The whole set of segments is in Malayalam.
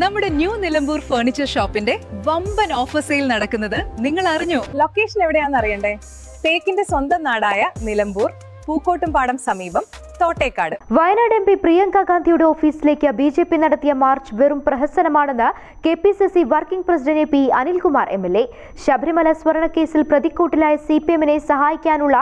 നമ്മുടെ ന്യൂ നിലമ്പൂർ ഫർണിച്ചർ ഷോപ്പിന്റെ വമ്പൻ ഓഫർ സെയിൽ നടക്കുന്നത് നിങ്ങൾ അറിഞ്ഞു? ലൊക്കേഷൻ എവിടെയാണെന്ന് അറിയണ്ടേ? തേക്കിന്റെ സ്വന്തം നാടായ നിലമ്പൂർ പൂക്കോട്ടുംപാടം സമീപം തോട്ടേക്കാട്. വയനാട് എം പി പ്രിയങ്ക ഗാന്ധിയുടെ ഓഫീസിലേക്ക് ബി ജെ പി നടത്തിയ മാർച്ച് വെറും പ്രഹസനമാണെന്ന് K P C C working president P Anilkumar M L A. Sabarimala സ്വർണക്കേസിൽ പ്രതിക്കൂട്ടിലായ സി പി എമ്മിനെ സഹായിക്കാനുള്ള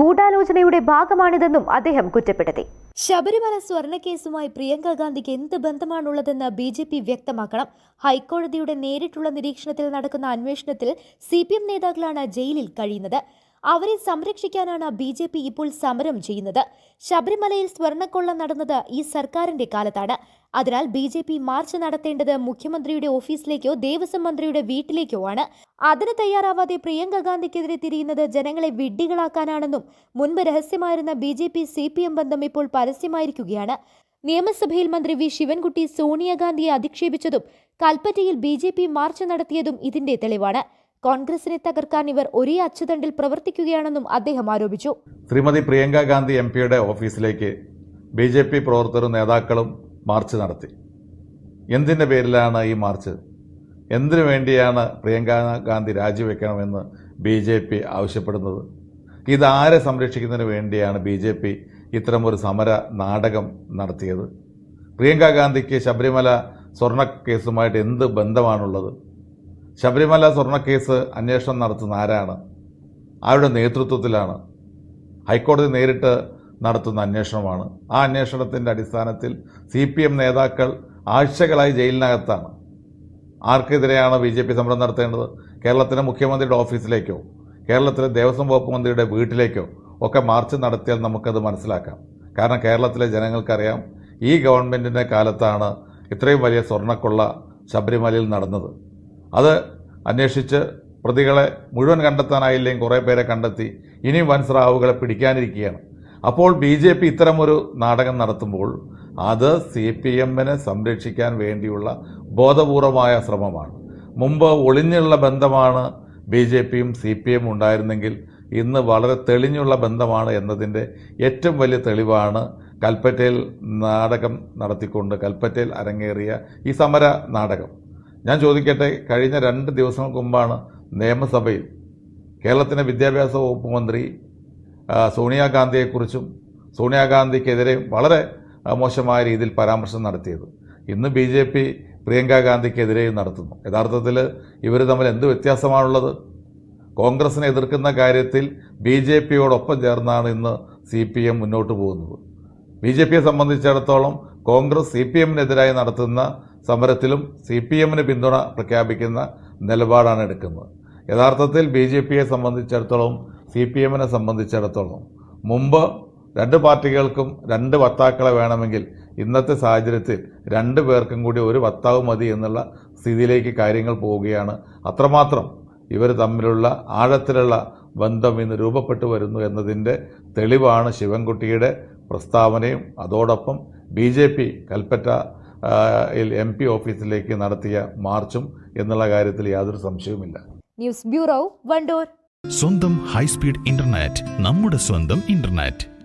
ഗൂഢാലോചനയുടെ ഭാഗമാണിതെന്നും അദ്ദേഹം കുറ്റപ്പെടുത്തി. ശബരിമല സ്വർണക്കേസുമായി പ്രിയങ്ക ഗാന്ധിക്ക് എന്ത് ബന്ധമാണുള്ളതെന്ന് ബി ജെ പി വ്യക്തമാക്കണം. ഹൈക്കോടതിയുടെ നേരിട്ടുള്ള നിരീക്ഷണത്തിൽ നടക്കുന്ന അന്വേഷണത്തിൽ സി പി എം നേതാക്കളാണ് ജയിലിൽ കഴിയുന്നത്. അവരെ സംരക്ഷിക്കാനാണ് ബി ജെ പി ഇപ്പോൾ സമരം ചെയ്യുന്നത്. ശബരിമലയിൽ സ്വർണക്കൊള്ള നടന്നത് ഈ സർക്കാരിന്റെ കാലത്താണ്. അതിനാൽ ബി ജെ പി മാർച്ച് നടത്തേണ്ടത് മുഖ്യമന്ത്രിയുടെ ഓഫീസിലേക്കോ ദേവസ്വം മന്ത്രിയുടെ വീട്ടിലേക്കോ ആണ്. അതിന് തയ്യാറാവാതെ പ്രിയങ്ക ഗാന്ധിക്കെതിരെ തിരിയുന്നത് ജനങ്ങളെ വിഡ്ഢികളാക്കാനാണെന്നും മുൻപ് രഹസ്യമായിരുന്ന B J P C P M ബന്ധം ഇപ്പോൾ പരസ്യമായിരിക്കുകയാണ്. നിയമസഭയിൽ മന്ത്രി വി ശിവൻകുട്ടി സോണിയാഗാന്ധിയെ അധിക്ഷേപിച്ചതും കൽപ്പറ്റയിൽ ബി ജെ പി മാർച്ച് നടത്തിയതും ഇതിന്റെ തെളിവാണ്. കോൺഗ്രസിനെ തകർക്കാൻ ഇവർ ഒരേ അച്ചുതണ്ടിൽ പ്രവർത്തിക്കുകയാണെന്നും അദ്ദേഹം ആരോപിച്ചു. ശ്രീമതി പ്രിയങ്ക ഗാന്ധി എം പിയുടെ ഓഫീസിലേക്ക് ബി ജെ പി പ്രവർത്തകരും നേതാക്കളും മാർച്ച് നടത്തി. എന്തിന്റെ പേരിലാണ് ഈ മാർച്ച്? എന്തിനു വേണ്ടിയാണ് പ്രിയങ്ക ഗാന്ധി രാജിവെക്കണമെന്ന് ബി ജെ പി ആവശ്യപ്പെടുന്നത്? ഇതാരെ സംരക്ഷിക്കുന്നതിന് വേണ്ടിയാണ് ബി ജെ പി ഇത്തരമൊരു സമര നാടകം നടത്തിയത്? പ്രിയങ്ക ഗാന്ധിക്ക് ശബരിമല സ്വർണ കേസുമായിട്ട് എന്ത് ബന്ധമാണുള്ളത്? ശബരിമല സ്വർണക്കേസ് അന്വേഷണം നടത്തുന്ന ആരാണ്? ആരുടെ നേതൃത്വത്തിലാണ്? ഹൈക്കോടതി നേരിട്ട് നടത്തുന്ന അന്വേഷണമാണ്. ആ അന്വേഷണത്തിന്റെ അടിസ്ഥാനത്തിൽ സി പി എം നേതാക്കൾ ആഴ്ചകളായി ജയിലിനകത്താണ്. ആർക്കെതിരെയാണ് ബി ജെ പി സമരം നടത്തേണ്ടത്? കേരളത്തിലെ മുഖ്യമന്ത്രിയുടെ ഓഫീസിലേക്കോ കേരളത്തിലെ ദേവസ്വം വകുപ്പ് മന്ത്രിയുടെ വീട്ടിലേക്കോ ഒക്കെ മാർച്ച് നടത്തിയാൽ നമുക്കത് മനസ്സിലാക്കാം. കാരണം കേരളത്തിലെ ജനങ്ങൾക്കറിയാം ഈ ഗവൺമെന്റിന്റെ കാലത്താണ് ഇത്രയും വലിയ സ്വർണക്കൊള്ള ശബരിമലയിൽ നടന്നത്. അത് അന്വേഷിച്ച് പ്രതികളെ മുഴുവൻ കണ്ടെത്താനായില്ലെങ്കിൽ കുറേ പേരെ കണ്ടെത്തി ഇനിയും വൻ സ്രാവുകളെ പിടിക്കാനിരിക്കുകയാണ്. അപ്പോൾ ബി ജെ പി ഇത്തരമൊരു നാടകം നടത്തുമ്പോൾ അത് സി പി എമ്മിനെ സംരക്ഷിക്കാൻ വേണ്ടിയുള്ള ബോധപൂർവമായ ശ്രമമാണ്. മുമ്പ് ഒളിഞ്ഞുള്ള ബന്ധമാണ് ബി ജെ പിയും സി പി എം ഉണ്ടായിരുന്നെങ്കിൽ ഇന്ന് വളരെ തെളിഞ്ഞുള്ള ബന്ധമാണ് എന്നതിന്റെ ഏറ്റവും വലിയ തെളിവാണ് കൽപ്പറ്റയിൽ നാടകം നടത്തിക്കൊണ്ട് കൽപ്പറ്റയിൽ അരങ്ങേറിയ ഈ സമര നാടകം. ഞാൻ ചോദിക്കട്ടെ കഴിഞ്ഞ രണ്ട് ദിവസങ്ങൾക്ക് മുമ്പാണ് നിയമസഭയിൽ കേരളത്തിന്റെ വിദ്യാഭ്യാസ വകുപ്പ് മന്ത്രി സോണിയാഗാന്ധിയെക്കുറിച്ചും സോണിയാഗാന്ധിക്കെതിരെ വളരെ മോശമായ രീതിയിൽ പരാമർശം നടത്തിയത്. ഇന്ന് ബി ജെ പി പ്രിയങ്ക ഗാന്ധിക്കെതിരെയും നടത്തുന്നു. യഥാർത്ഥത്തിൽ ഇവർ തമ്മിൽ എന്ത് വ്യത്യാസമാണുള്ളത്? കോൺഗ്രസിനെ എതിർക്കുന്ന കാര്യത്തിൽ ബി ജെ പിയോടൊപ്പം ചേർന്നാണ് ഇന്ന് സി പി എം മുന്നോട്ട് പോകുന്നത്. ബി ജെ പിയെ സംബന്ധിച്ചിടത്തോളം കോൺഗ്രസ് സി പി എമ്മിനെതിരായി നടത്തുന്ന സമരത്തിലും സി പി എമ്മിന് പിന്തുണ പ്രഖ്യാപിക്കുന്ന നിലപാടാണ് എടുക്കുന്നത്. യഥാർത്ഥത്തിൽ ബി ജെ പിയെ സംബന്ധിച്ചിടത്തോളം സി പി എമ്മിനെ സംബന്ധിച്ചിടത്തോളം മുമ്പ് രണ്ട് പാർട്ടികൾക്കും രണ്ട് വക്താക്കളെ വേണമെങ്കിൽ ഇന്നത്തെ സാഹചര്യത്തിൽ രണ്ട് പേർക്കും കൂടി ഒരു വക്താവ് മതി എന്നുള്ള സ്ഥിതിയിലേക്ക് കാര്യങ്ങൾ പോവുകയാണ്. അത്രമാത്രം ഇവർ തമ്മിലുള്ള ആഴത്തിലുള്ള ബന്ധം ഇന്ന് രൂപപ്പെട്ടു വരുന്നു എന്നതിന്റെ തെളിവാണ് ശിവൻകുട്ടിയുടെ പ്രസ്താവനയും. അതോടൊപ്പം ബി കൽപ്പറ്റ എം പി ഓഫീസിലേക്ക് നടത്തിയ മാർച്ചും എന്നുള്ള കാര്യത്തിൽ യാതൊരു സംശയവുമില്ല. News bureau Wandoor. സ്വന്തം ഹൈസ്പീഡ് ഇന്റർനെറ്റ് നമ്മുടെ സ്വന്തം ഇന്റർനെറ്റ്.